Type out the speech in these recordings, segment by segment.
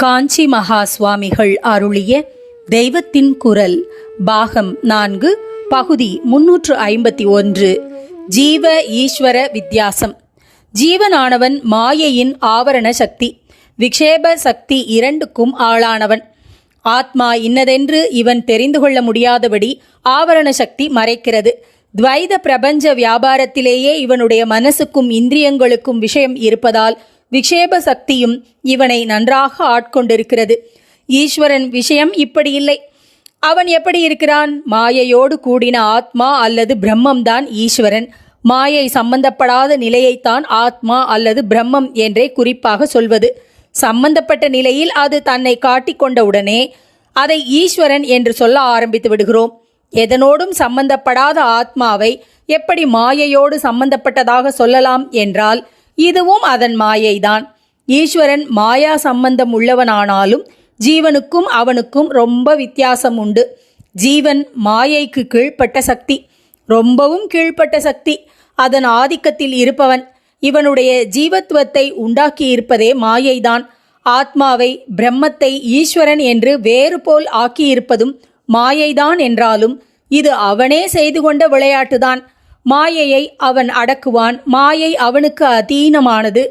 காஞ்சி மகா சுவாமிகள் அருளிய தெய்வத்தின் குரல் பாகம் நான்கு பகுதி முன்னூற்று ஐம்பத்தி ஒன்று ஜீவ ஈஸ்வர வித்தியாசம். ஜீவனானவன் மாயையின் ஆவரண சக்தி விக்ஷேப சக்தி இரண்டுக்கும் ஆளானவன். ஆத்மா இன்னதென்று இவன் தெரிந்து கொள்ள முடியாதபடி ஆவரண சக்தி மறைக்கிறது. துவைத பிரபஞ்ச வியாபாரத்திலேயே இவனுடைய மனசுக்கும் இந்திரியங்களுக்கும் விஷயம் இருப்பதால் விக்ஷேப சக்தியும் இவனை நன்றாக ஆட்கொண்டிருக்கிறது. ஈஸ்வரன் விஷயம் இப்படி இல்லை. அவன் எப்படி இருக்கிறான்? மாயையோடு கூடின ஆத்மா அல்லது பிரம்மம்தான் ஈஸ்வரன். மாயை சம்பந்தப்படாத நிலையைத்தான் ஆத்மா அல்லது பிரம்மம் என்றே குறிப்பாக சொல்வது. சம்பந்தப்பட்ட நிலையில் அது தன்னை காட்டிக்கொண்டவுடனே அதை ஈஸ்வரன் என்று சொல்ல ஆரம்பித்து விடுகிறோம். எதனோடும் சம்பந்தப்படாத ஆத்மாவை எப்படி மாயையோடு சம்பந்தப்பட்டதாக சொல்லலாம் என்றால் இதுவும் அதன் மாயைதான். ஈஸ்வரன் மாயா சம்பந்தம் உள்ளவனானாலும் ஜீவனுக்கும் அவனுக்கும் ரொம்ப வித்தியாசம் உண்டு ஜீவன் மாயைக்கு கீழ்ப்பட்ட சக்தி ரொம்பவும் கீழ்ப்பட்ட சக்தி. அதன் ஆதிக்கத்தில் இருப்பவன் இவனுடைய ஜீவத்துவத்தை உண்டாக்கி இருப்பதே மாயைதான். ஆத்மாவை பிரம்மத்தை ஈஸ்வரன் என்று வேறு போல் ஆக்கியிருப்பதும் மாயைதான் என்றாலும் இது அவனே செய்து கொண்ட விளையாட்டுதான். மாயையை அவன் அடக்குவான். மாயை அவனுக்கு அதீனமானது.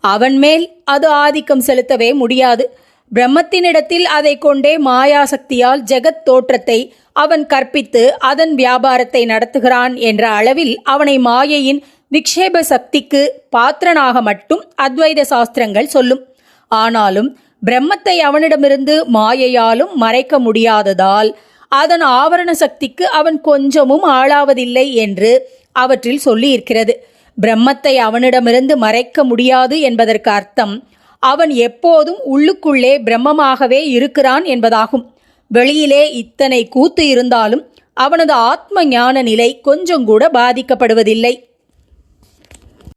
அவன் மேல் அது ஆதிக்கம் செலுத்தவே முடியாது. பிரம்மத்தினிடத்தில் அதை கொண்டே மாயாசக்தியால் ஜெகத் தோற்றத்தை அவன் கற்பித்து அதன் வியாபாரத்தை நடத்துகிறான் என்ற அளவில் அவனை மாயையின் விக்ஷேப சக்திக்கு பாத்திரனாக மட்டும் அத்வைத சாஸ்திரங்கள் சொல்லும். ஆனாலும் பிரம்மத்தை அவனிடமிருந்து மாயையாலும் மறைக்க முடியாததால் அதன் ஆவரண சக்திக்கு அவன் கொஞ்சமும் ஆளாவதில்லை என்று அவற்றில் சொல்லியிருக்கிறது. பிரம்மத்தை அவனிடமிருந்து மறைக்க முடியாது என்பதற்கு அர்த்தம் அவன் எப்போதும் உள்ளுக்குள்ளே பிரம்மமாகவே இருக்கிறான் என்பதாகும். வெளியிலே இத்தனை கூத்து இருந்தாலும் அவனது ஆத்ம ஞான நிலை கொஞ்சம் கூட பாதிக்கப்படுவதில்லை.